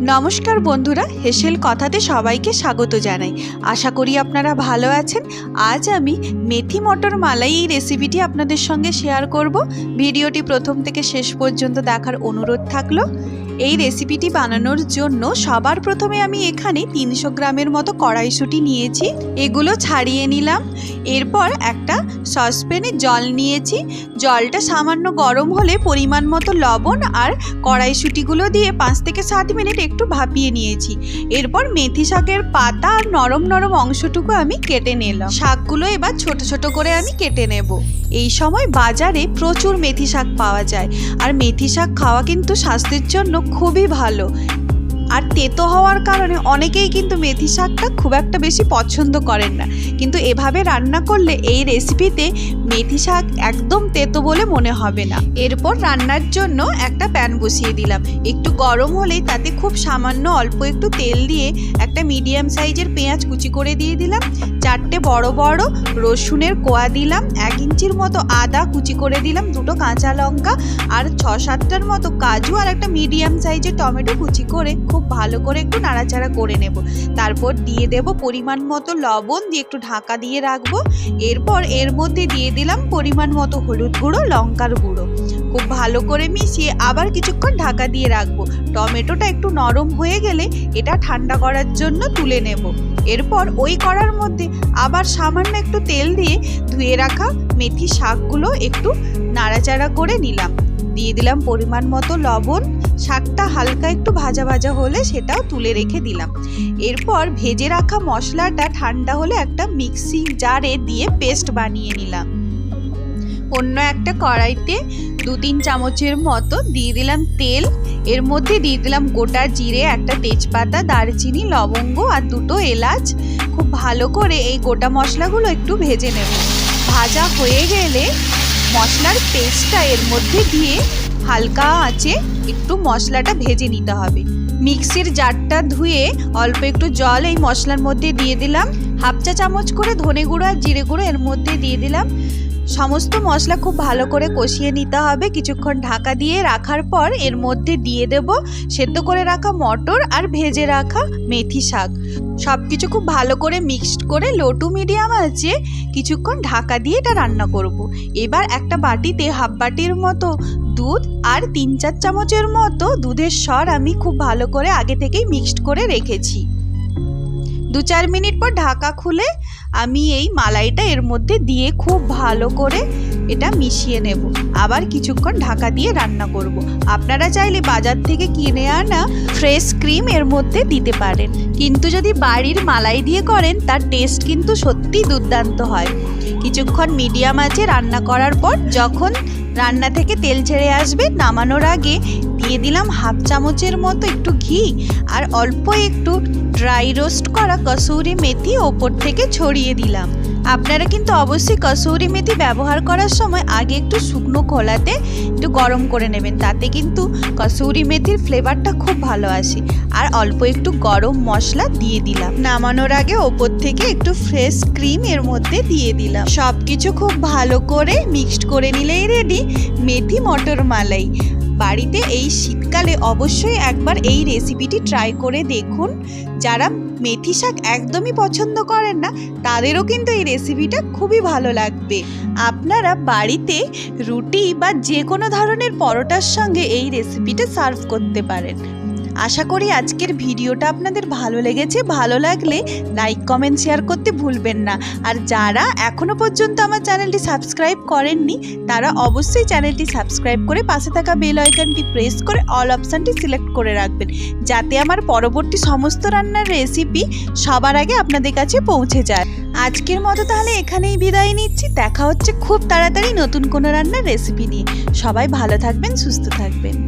নমস্কার বন্ধুরা, হেসেল কথাতে সবাইকে স্বাগত জানাই। আশা করি আপনারা ভালো আছেন। আজ আমি মেথি মটর মালাই এই রেসিপিটি আপনাদের সঙ্গে শেয়ার করব। ভিডিওটি প্রথম থেকে শেষ পর্যন্ত দেখার অনুরোধ থাকল। এই রেসিপিটি বানানোর জন্য সবার প্রথমে আমি এখানে তিনশো গ্রামের মতো কড়াইশুঁটি নিয়েছি। এগুলো ছাড়িয়ে নিলাম। এরপর একটা সসপ্যানে জল নিয়েছি। জলটা সামান্য গরম হলে পরিমাণ মতো লবণ আর কড়াইশুঁটিগুলো দিয়ে পাঁচ থেকে সাত মিনিট একটু ভাপিয়ে নিয়েছি। এরপর মেথি শাকের পাতা আর নরম নরম অংশটুকু আমি কেটে নিলাম। শাকগুলো এবার ছোট ছোট করে আমি কেটে নেব। এই সময় বাজারে প্রচুর মেথি শাক পাওয়া যায়। আর মেথি শাক খাওয়া কিন্তু স্বাস্থ্যের জন্য খুবই ভালো। আর তেতো হওয়ার কারণে অনেকেই কিন্তু মেথি শাকটা খুব একটা বেশি পছন্দ করেন না। কিন্তু এভাবে রান্না করলে এই রেসিপিতে মেথি শাক একদম তেতো বলে মনে হবে না। এরপর রান্নার জন্য একটা প্যান বসিয়ে দিলাম। একটু গরম হলেই তাতে খুব সামান্য অল্প একটু তেল দিয়ে একটা মিডিয়াম সাইজের পেঁয়াজ কুচি করে দিয়ে দিলাম। চারটে বড় বড় রসুনের কোয়া দিলাম। এক ইঞ্চির মতো আদা কুচি করে দিলাম, দুটো কাঁচা লঙ্কা আর ছ সাতটার মতো কাজু আর একটা মিডিয়াম সাইজের টমেটো কুচি করে খুব ভালো করে একটু নাড়াচাড়া করে নেব। তারপর দিয়ে দেব পরিমাণ মতো লবণ, দিয়ে একটু ঢাকা দিয়ে রাখব। এরপর এর মধ্যে দিয়ে দিলাম পরিমাণ মতো হলুদ গুঁড়ো, লঙ্কার গুঁড়ো। খুব ভালো করে মিশিয়ে আবার কিছুক্ষণ ঢাকা দিয়ে রাখব। টমেটোটা একটু নরম হয়ে গেলে এটা ঠান্ডা করার জন্য তুলে নেব। এরপর ওই করার মধ্যে আবার সামান্য একটু তেল দিয়ে ধুয়ে রাখা মেথি শাকগুলো একটু নাড়াচাড়া করে নিলাম। দিয়ে দিলাম পরিমাণ মতো লবণ। শাকটা হালকা একটু ভাজা ভাজা হলে সেটাও তুলে রেখে দিলাম। এরপর ভেজে রাখা মশলাটা ঠান্ডা হলে একটা মিক্সি জারে দিয়ে পেস্ট বানিয়ে নিলাম। অন্য একটা কড়াইতে দু তিন চামচের মতো দিয়ে দিলাম তেল। এর মধ্যে দিয়ে দিলাম গোটা জিরে, একটা তেজপাতা, দারচিনি, লবঙ্গ আর দুটো এলাচ। খুব ভালো করে এই গোটা মশলাগুলো একটু ভেজে নেব। ভাজা হয়ে গেলে মশলার পেস্টটা এর মধ্যে দিয়ে হালকা আঁচে একটু মশলাটা ভেজে নিতে হবে। মিক্সির জারটা ধুয়ে অল্প একটু জল এই মশলার মধ্যে দিয়ে দিলাম। হাফ চা চামচ করে ধনে গুঁড়ো আর জিরে গুঁড়ো এর মধ্যে দিয়ে দিলাম। সমস্ত মশলা খুব ভালো করে কষিয়ে নিতে হবে। কিছুক্ষণ ঢাকা দিয়ে রাখার পর এর মধ্যে দিয়ে দেব সেদ্ধ করে রাখা মটর আর ভেজে রাখা মেথি শাক। সব কিছু খুব ভালো করে মিক্সড করে লো টু মিডিয়াম আছে কিছুক্ষণ ঢাকা দিয়ে এটা রান্না করব। এবার একটা বাটিতে হাফ বাটির মতো দুধ আর তিন চার চামচের মতো দুধের স্বর আমি খুব ভালো করে আগে থেকেই মিক্সড করে রেখেছি। দু চার মিনিট পর ঢাকা খুলে আমি এই মালাইটা এর মধ্যে দিয়ে খুব ভালো করে এটা মিশিয়ে নেব। আবার কিছুক্ষণ ঢাকা দিয়ে রান্না করব। আপনারা চাইলে বাজার থেকে কিনে আনা ফ্রেশ ক্রিম এর মধ্যে দিতে পারেন। কিন্তু যদি বাড়ির মালাই দিয়ে করেন, তার টেস্ট কিন্তু সত্যি দুর্দান্ত হয়। কিছুক্ষণ মিডিয়াম আছে রান্না করার পর যখন রান্না থেকে তেল ছেড়ে আসবে, নামানোর আগে দিয়ে দিলাম হাফ চামচের মতো একটু ঘি আর অল্প একটু ড্রাই রোস্ট করা কসুরি মেথি ওপর থেকে ছড়িয়ে দিলাম। আপনারা কিন্তু অবশ্যই কসুরি মেথি ব্যবহার করার সময় আগে একটু শুকনো খোলাতে একটু গরম করে নেবেন, তাতে কিন্তু কসুরি মেথির ফ্লেভারটা খুব ভালো আসে। আর অল্প একটু গরম মশলা দিয়ে দিলাম। নামানোর আগে ওপর থেকে একটু ফ্রেশ ক্রিম এর মধ্যে দিয়ে দিলাম। সব কিছু খুব ভালো করে মিক্সড করে নিলেই রেডি মেথি মটর মালাই বাড়িতে এই শীতকালে অবশ্যই একবার এই রেসিপিটি ট্রাই করে দেখুন। যারা মেথি শাক একদমই পছন্দ করেন না, তাদেরও কিন্তু এই রেসিপিটা খুবই ভালো লাগবে। আপনারা বাড়িতে রুটি বা যে কোনো ধরনের পরোটার সঙ্গে এই রেসিপিটা সার্ভ করতে পারেন। আশা করি আজকের ভিডিওটা আপনাদের ভালো লেগেছে। ভালো লাগলে লাইক কমেন্ট শেয়ার করতে ভুলবেন না। আর যারা এখনও পর্যন্ত আমার চ্যানেলটি সাবস্ক্রাইব করেননি, তারা অবশ্যই চ্যানেলটি সাবস্ক্রাইব করে পাশে থাকা বেল আইকনটি প্রেস করে অল অপশানটি সিলেক্ট করে রাখবেন। যাতে আমার পরবর্তী সমস্ত রান্নার রেসিপি সবার আগে আপনাদের কাছে পৌঁছে যায়। আজকের মতো তাহলে এখানেই বিদায় নিচ্ছি। দেখা হচ্ছে খুব তাড়াতাড়ি নতুন কোনো রান্নার রেসিপি নিয়ে। সবাই ভালো থাকবেন, সুস্থ থাকবেন।